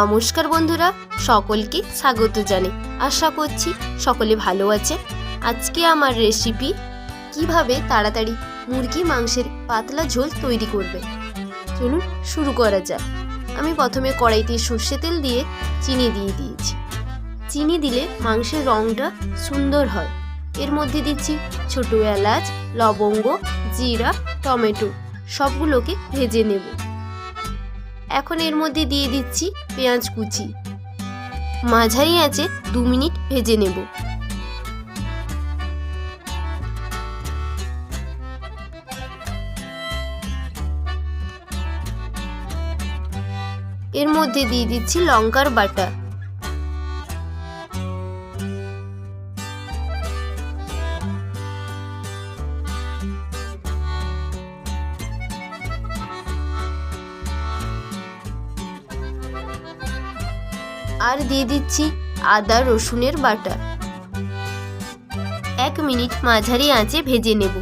নমস্কার বন্ধুরা, সকলকে স্বাগত জানাই। আশা করছি সকলে ভালো আছে আজকে আমার রেসিপি কীভাবে তাড়াতাড়ি মুরগি মাংসের পাতলা ঝোল তৈরি করবে চলুন শুরু করা যাক। আমি প্রথমে কড়াইতে সর্ষে তেল দিয়ে চিনি দিয়ে দিয়েছি। চিনি দিলে মাংসের রঙটা সুন্দর হয়। এর মধ্যে দিচ্ছি ছোট এলাচ, লবঙ্গ, জিরা, টমেটো, সবগুলোকে ভেজে নেব। এখন এর মধ্যে দিয়ে দিচ্ছি পেঁয়াজ কুচি। মাঝারি আঁচে দু মিনিট ভেজে নেব। এর মধ্যে দিয়ে দিচ্ছি লঙ্কার বাটা। আর দিয়ে দিচ্ছি আদা, রসুনের বাটা। এক মিনিট মাঝারি আঁচে ভেজে নেব।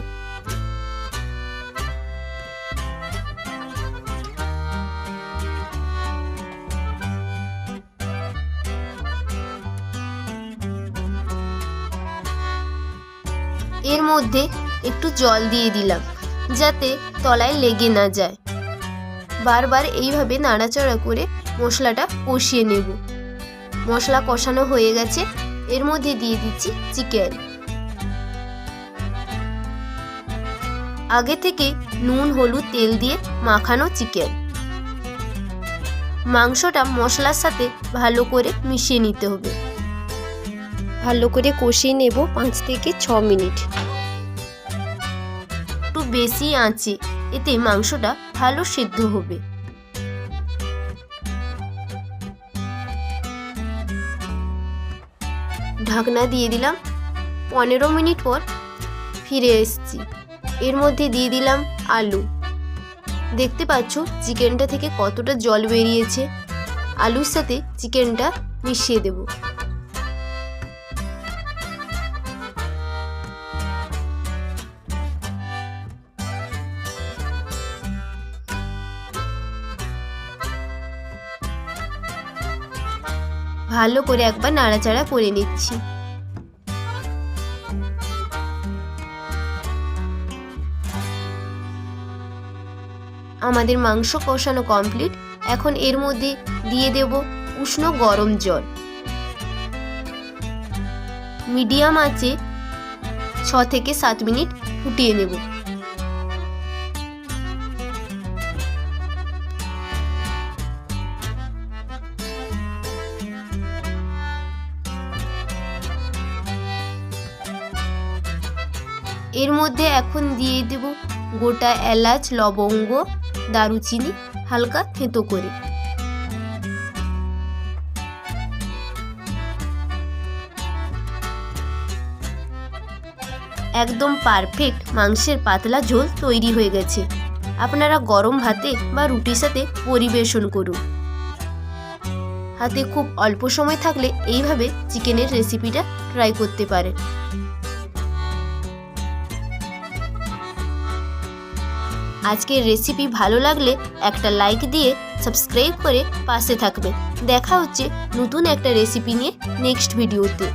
এর মধ্যে একটু জল দিয়ে দিলাম, যাতে তলায় লেগে না যায়। বারবার এইভাবে নাড়াচাড়া করে মশলাটা কষিয়ে নেব। মশলা কষানো হয়ে গেছে। এর মধ্যে দিয়ে দিচ্ছি চিকেন। আগে থেকে নুন, হলুদ, তেল দিয়ে মাখানো চিকেন। মাংসটা মশলার সাথে ভালো করে মিশিয়ে নিতে হবে। ভালো করে কষিয়ে নেব পাঁচ থেকে ছ মিনিট। একটু বেশি আঁচে, এতে মাংসটা ভালো সিদ্ধ হবে। ঢাকনা দিয়ে দিলাম। পনেরো মিনিট পর ফিরে এসেছি। এর মধ্যে দিয়ে দিলাম আলু। দেখতে পাচ্ছ চিকেনটা থেকে কতটা জল বেরিয়েছে। আলুর সাথে চিকেনটা মিশিয়ে দেব। ভালো করে একবার নাড়াচাড়া করে নিচ্ছি। আমাদের মাংস কষানো কমপ্লিট এখন এর মধ্যে দিয়ে দেব উষ্ণ গরম জল। মিডিয়াম আঁচে ছ থেকে সাত মিনিট ফুটিয়ে নেব। এর মধ্যে এখন দিয়ে দেব গোটা এলাচ, লবঙ্গ, দারুচিনি, হালকা থেঁতো করে। একদম পারফেক্ট মাংসের পাতলা ঝোল তৈরি হয়ে গেছে। আপনারা গরম ভাতে বা রুটির সাথে পরিবেশন করুন। হাতে খুব অল্প সময় থাকলে এইভাবে চিকেনের রেসিপিটা ট্রাই করতে পারেন। আজকের রেসিপি ভালো লাগলে একটা লাইক দিয়ে সাবস্ক্রাইব করে পাশে থাকবে। দেখা হচ্ছে নতুন একটা রেসিপি নিয়ে নেক্সট ভিডিওতে